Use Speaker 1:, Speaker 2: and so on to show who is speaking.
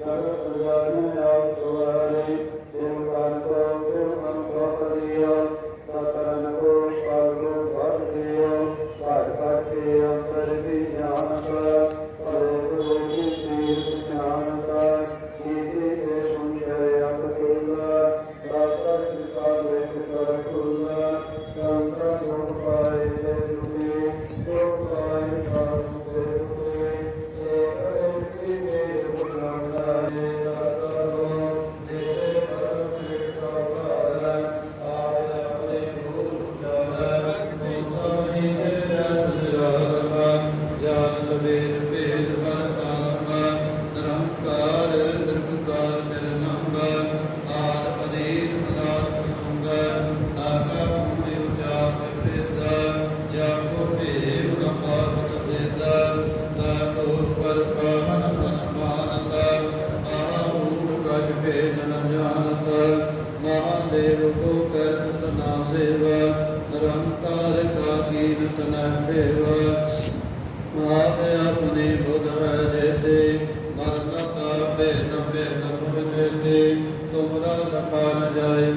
Speaker 1: ਸਰਵ ਪ੍ਰਜਾਨਿ ਨਹਿ ਫੇਵਾ ਆਪੇ ਆਪਣੀ ਬੁਧ ਹੈ ਦੇਤੇ ਮਰਨ ਦਾ ਬੇ ਨ ਬੇ ਨ ਮੁਹ ਦੇਤੇ ਤੁਮਰਾ ਲਖਾ ਨ ਜਾਏ।